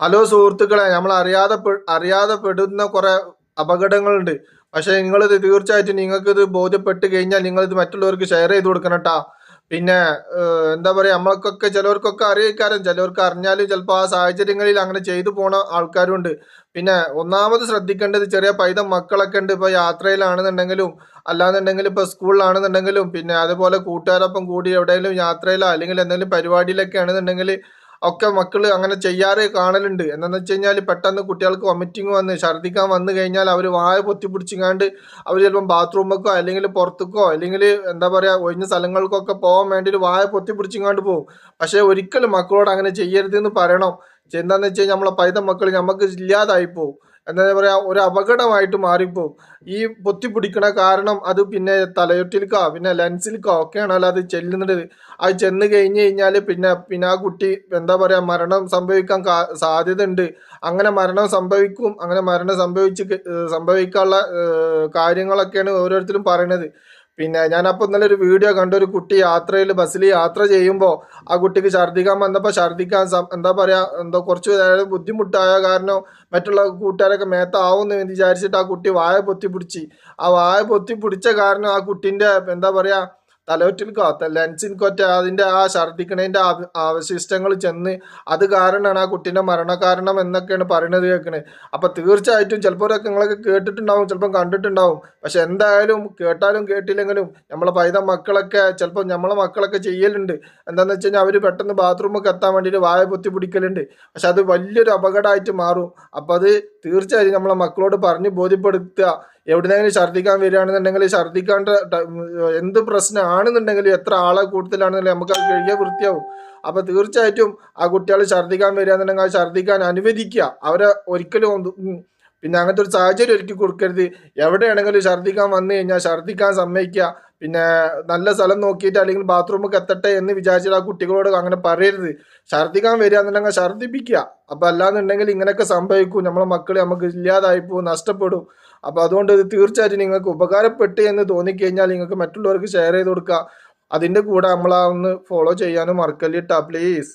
Hello സുഹൃത്തുക്കളെ നമ്മൾ അറിയാതെ അറിയാതെ പെടുന്ന കുറെ അപകടങ്ങളുണ്ട്. പക്ഷെ നിങ്ങളിത് തീർച്ചയായിട്ടും നിങ്ങൾക്ക് ഇത് ബോധ്യപ്പെട്ട് കഴിഞ്ഞാൽ നിങ്ങൾ ഇത് മറ്റുള്ളവർക്ക് ഷെയർ ചെയ്ത് കൊടുക്കണം കേട്ടാ പിന്നെ എന്താ പറയാ നമ്മൾക്കൊക്കെ ചിലവർക്കൊക്കെ അറിയിക്കാരും ചിലവർക്ക് അറിഞ്ഞാലും ചിലപ്പോൾ ആ സാഹചര്യങ്ങളിൽ അങ്ങനെ ചെയ്തു പോണ ആൾക്കാരും ഉണ്ട് പിന്നെ ഒന്നാമത് ശ്രദ്ധിക്കേണ്ടത് ചെറിയ പൈതം മക്കളൊക്കെ ഉണ്ട്. ഇപ്പൊ യാത്രയിലാണെന്നുണ്ടെങ്കിലും അല്ലാന്നുണ്ടെങ്കിൽ ഇപ്പൊ സ്കൂളിലാണെന്നുണ്ടെങ്കിലും പിന്നെ അതുപോലെ കൂട്ടുകാരൊപ്പം കൂടി എവിടെയെങ്കിലും യാത്രയിലോ അല്ലെങ്കിൽ എന്തെങ്കിലും പരിപാടിയിലൊക്കെ ആണെന്നുണ്ടെങ്കിൽ ഒക്കെ മക്കൾ അങ്ങനെ ചെയ്യാറ് കാണലുണ്ട്. എന്താണെന്ന് വെച്ച് കഴിഞ്ഞാൽ പെട്ടെന്ന് കുട്ടികൾക്ക് വൊമിറ്റിംഗ് വന്ന് ഛർദ്ദിക്കാൻ വന്നു കഴിഞ്ഞാൽ അവർ വായ പൊത്തി പിടിച്ചിങ്ങാണ്ട് അവർ ചിലപ്പം ബാത്റൂമൊക്കോ അല്ലെങ്കിൽ പുറത്തേക്കോ അല്ലെങ്കിൽ എന്താ പറയുക ഒഴിഞ്ഞ സ്ഥലങ്ങൾക്കൊക്കെ പോകാൻ വേണ്ടിയിട്ട് വായ പൊത്തി പിടിച്ചിങ്ങാണ്ട് പോകും. പക്ഷേ ഒരിക്കലും മക്കളോട് അങ്ങനെ ചെയ്യരുതെന്ന് പറയണം. എന്താണെന്ന് വെച്ച് കഴിഞ്ഞാൽ നമ്മളെ പൈത മക്കൾ നമുക്ക് ഇല്ലാതായി പോകും എന്താ പറയാ ഒരു അപകടമായിട്ട് മാറിപ്പോവും ഈ പൊത്തി പിടിക്കണ കാരണം അത് പിന്നെ തലയൊട്ടിൽക്കോ പിന്നെ ലെൻസിൽക്കോ ഒക്കെയാണല്ലോ അത് ചെല്ലുന്നത്. അത് ചെന്ന് കഴിഞ്ഞ് കഴിഞ്ഞാൽ പിന്നെ പിന്നെ ആ കുട്ടി എന്താ പറയാ മരണം സംഭവിക്കാൻ സാധ്യത ഉണ്ട് അങ്ങനെ മരണം സംഭവിക്കും അങ്ങനെ മരണം സംഭവിച്ച് സംഭവിക്കാനുള്ള കാര്യങ്ങളൊക്കെയാണ് ഓരോരുത്തരും പറയണത്. പിന്നെ ഞാനപ്പോൾ ഇന്നലെ ഒരു വീഡിയോ കണ്ട ഒരു കുട്ടി യാത്രയിൽ ബസ്സിൽ യാത്ര ചെയ്യുമ്പോൾ ആ കുട്ടിക്ക് ഛർദ്ദിക്കാൻ വന്നപ്പോൾ ഛർദ്ദിക്കാൻ എന്താ പറയാ എന്തോ കുറച്ച് നേരം ബുദ്ധിമുട്ടായ കാരണം മറ്റുള്ള കൂട്ടുകാരൊക്കെ മേത്താവുമെന്ന് വിചാരിച്ചിട്ട് ആ കുട്ടി വായ പൊത്തി പിടിച്ച് ആ വായ പൊത്തി പിടിച്ച കാരണം ആ കുട്ടിന്റെ എന്താ പറയാ തലയൊറ്റിൽക്കോ ലെൻസിൻകൊറ്റ അതിന്റെ ആ ഛർദ്ദിക്കണേന്റെ അവ- അവശിഷ്ടങ്ങൾ ചെന്ന് അത് കാരണമാണ് ആ കുട്ടീന്റെ മരണകാരണം എന്നൊക്കെയാണ് പറയുന്നത് കേൾക്കണേ. അപ്പോൾ തീർച്ചയായിട്ടും ചിലപ്പോൾ നിങ്ങളൊക്കെ കേട്ടിട്ടുണ്ടാവും ചിലപ്പം കണ്ടിട്ടുണ്ടാവും. പക്ഷെ എന്തായാലും കേട്ടാലും കേട്ടില്ലെങ്കിലും നമ്മളെ പൈത മക്കളൊക്കെ ചിലപ്പോൾ നമ്മളെ മക്കളൊക്കെ ചെയ്യലുണ്ട്. എന്താണെന്ന് വെച്ച് കഴിഞ്ഞാൽ അവർ പെട്ടെന്ന് ബാത്റൂമൊക്കെ എത്താൻ വേണ്ടിയിട്ട് വായ പൊത്തി പിടിക്കലുണ്ട്. പക്ഷെ അത് വലിയൊരു അപകടമായിട്ട് മാറും. അപ്പോൾ അത് തീർച്ചയായും നമ്മളെ മക്കളോട് പറഞ്ഞ് ബോധ്യപ്പെടുത്തുക. എവിടുന്നെങ്കിലും ഛർദ്ദിക്കാൻ വരികയാണെന്നുണ്ടെങ്കിൽ ഛർദ്ദിക്കാണ്ട് എന്ത് പ്രശ്നമാണെന്നുണ്ടെങ്കിലും എത്ര ആളെ കൂടുതലാണെന്നുണ്ടെങ്കിൽ നമുക്ക് അത് കഴിയാൻ വൃത്തിയാവും. അപ്പൊ തീർച്ചയായിട്ടും ആ കുട്ടികൾ ഛർദ്ദിക്കാൻ വരികയാണെന്നുണ്ടെങ്കിൽ ആ ഛർദ്ദിക്കാൻ അനുവദിക്കുക. അവരെ ഒരിക്കലും പിന്നെ അങ്ങനത്തെ ഒരു സാഹചര്യം ഒരുക്കി കൊടുക്കരുത്. എവിടെയാണെങ്കിലും ഛർദ്ദിക്കാൻ വന്നു കഴിഞ്ഞാൽ ഛർദ്ദിക്കാൻ സമ്മതിക്കുക. പിന്നെ നല്ല സ്ഥലം നോക്കിയിട്ട് അല്ലെങ്കിൽ ബാത്റൂമൊക്കെ എത്തട്ടെ എന്ന് വിചാരിച്ചിട്ട് ആ കുട്ടികളോട് അങ്ങനെ പറയരുത്. ഛർദ്ദിക്കാൻ വരിക എന്നുണ്ടെങ്കിൽ ഛർദ്ദിപ്പിക്കുക. അപ്പം അല്ലാന്നുണ്ടെങ്കിൽ ഇങ്ങനെയൊക്കെ സംഭവിക്കും. നമ്മളെ മക്കൾ നമുക്ക് ഇല്ലാതായി പോകും നഷ്ടപ്പെടും. അപ്പോൾ അതുകൊണ്ട് ഇത് തീർച്ചയായിട്ടും നിങ്ങൾക്ക് ഉപകാരപ്പെട്ടു എന്ന് തോന്നിക്കഴിഞ്ഞാൽ നിങ്ങൾക്ക് മറ്റുള്ളവർക്ക് ഷെയർ ചെയ്ത് കൊടുക്കുക. അതിന്റെ കൂടെ നമ്മളാ ഒന്ന് ഫോളോ ചെയ്യാനും മറക്കല്ലിട്ടാ പ്ലീസ്